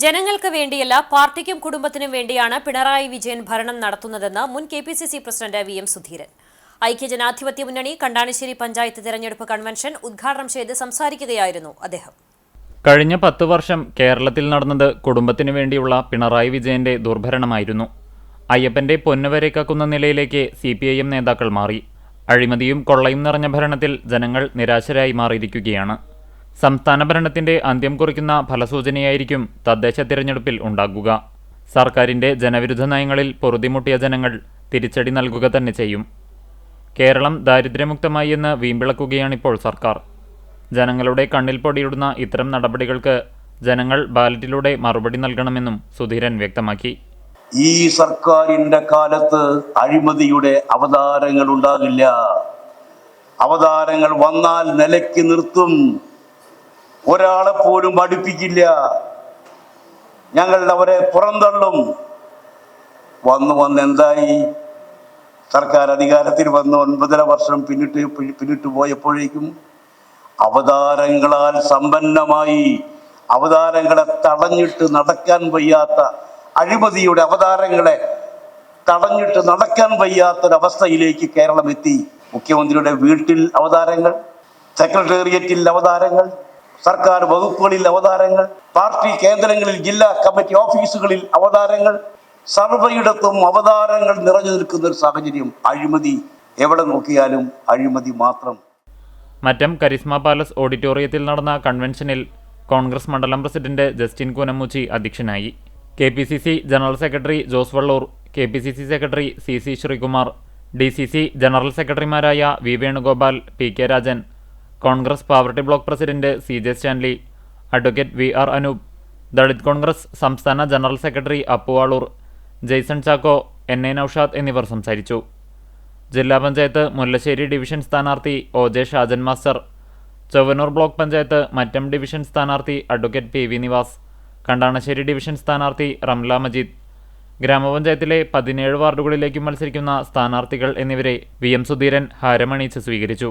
ജനങ്ങൾക്ക് വേണ്ടിയല്ല പാർട്ടിക്കും കുടുംബത്തിനും വേണ്ടിയാണ് പിണറായി വിജയൻ ഭരണം നടത്തുന്നതെന്ന് മുൻ K P C C president V M Sudheeran. ഐക്യജനാധിപത്യ മുന്നണി കണ്ടാണിശ്ശേരി പഞ്ചായത്ത് തെരഞ്ഞെടുപ്പ് കൺവെൻഷൻ ഉദ്ഘാടനം ചെയ്ത് സംസാരിക്കുകയായിരുന്നു അദ്ദേഹം. കഴിഞ്ഞ പത്ത് വർഷം കേരളത്തിൽ നടന്നത് കുടുംബത്തിനു വേണ്ടിയുള്ള പിണറായി വിജയന്റെ ദുർഭരണമായിരുന്നു. അയ്യപ്പന്റെ പൊന്നുവരെ കക്കുന്ന നിലയിലേക്ക് സി പി ഐ എം നേതാക്കൾ മാറി. അഴിമതിയും കൊള്ളയും നിറഞ്ഞ ഭരണത്തിൽ ജനങ്ങൾ നിരാശരായി മാറിയിരിക്കുകയാണ്. സംസ്ഥാന ഭരണത്തിന്റെ അന്ത്യം കുറിക്കുന്ന ഫലസൂചനയായിരിക്കും തദ്ദേശ തിരഞ്ഞെടുപ്പിൽ ഉണ്ടാകുക. സർക്കാരിന്റെ ജനവിരുദ്ധ നയങ്ങളിൽ പൊറുതിമുട്ടിയ ജനങ്ങൾ തിരിച്ചടി നൽകുക തന്നെ ചെയ്യും. കേരളം ദാരിദ്ര്യമുക്തമായി എന്ന് വീമ്പിളക്കുകയാണിപ്പോൾ സർക്കാർ. ജനങ്ങളുടെ കണ്ണിൽ പൊടിയിടുന്ന ഇത്തരം നടപടികൾക്ക് ജനങ്ങൾ ബാലറ്റിലൂടെ മറുപടി നൽകണമെന്നും സുധീരൻ വ്യക്തമാക്കി. ഈ സർക്കാരിന്റെ കാലത്ത് അഴിമതിയുടെ അവതാരങ്ങൾ ഉണ്ടാകില്ല. അവതാരങ്ങൾ വന്നാൽ നിലയ്ക്ക് നിർത്തും. ഒരാളെ പോലും പഠിപ്പിക്കില്ല ഞങ്ങൾ അവരെ പുറന്തള്ളും. വന്നു വന്ന് എന്തായി? സർക്കാർ അധികാരത്തിൽ വന്ന് ഒൻപതര വർഷം പിന്നിട്ട് പിന്നിട്ട് പോയപ്പോഴേക്കും അവതാരങ്ങളാൽ സമ്പന്നമായി അവതാരങ്ങളെ തടഞ്ഞിട്ട് നടക്കാൻ വയ്യാത്ത അഴിമതിയുടെ അവതാരങ്ങളെ തടഞ്ഞിട്ട് നടക്കാൻ വയ്യാത്തൊരവസ്ഥയിലേക്ക് കേരളം എത്തി മുഖ്യമന്ത്രിയുടെ വീട്ടിൽ അവതാരങ്ങൾ സെക്രട്ടേറിയറ്റിൽ അവതാരങ്ങൾ സർക്കാർ വകുപ്പുകളിൽ അവതാരങ്ങൾ പാർട്ടി കേന്ദ്രങ്ങളിൽ ജില്ലാ കമ്മിറ്റി ഓഫീസുകളിൽ അവതാരങ്ങൾ സർവയിടത്തും അവതാരങ്ങൾ നിറഞ്ഞു നിൽക്കുന്ന ഒരു സാഹചര്യം അഴിമതി. എവിടെ നോക്കിയാലും അഴിമതി മാത്രം. മറ്റം കരിസ്മ പാലസ് ഓഡിറ്റോറിയത്തിൽ നടന്ന കൺവെൻഷനിൽ കോൺഗ്രസ് മണ്ഡലം പ്രസിഡന്റ് ജസ്റ്റിൻ കുനമ്മൂച്ചി അധ്യക്ഷനായി. K P C C general secretary Jose Vallur K P C C secretary C C Sreekumar D C C general സെക്രട്ടറിമാരായ V Venugopal P K Rajan Congress Pavaratty block president C J Stanley advocate V R Anoop Dalit Congress സംസ്ഥാന general secretary Appuvalur Jaison Chacko N A Naushad എന്നിവർ സംസാരിച്ചു. ജില്ലാ panchayat Mullassery division സ്ഥാനാർത്ഥി O J Shajan master Chowannur block panchayat Mattam division സ്ഥാനാർത്ഥി advocate P V Nivas Kandanassery division സ്ഥാനാർത്ഥി റംല മജീദ്. ഗ്രാമപഞ്ചായത്തിലെ പതിനേഴ് വാർഡുകളിലേക്ക് മത്സരിക്കുന്ന സ്ഥാനാർത്ഥികൾ എന്നിവരെ വി എം സുധീരൻ ഹാരമണിയിച്ച് സ്വീകരിച്ചു.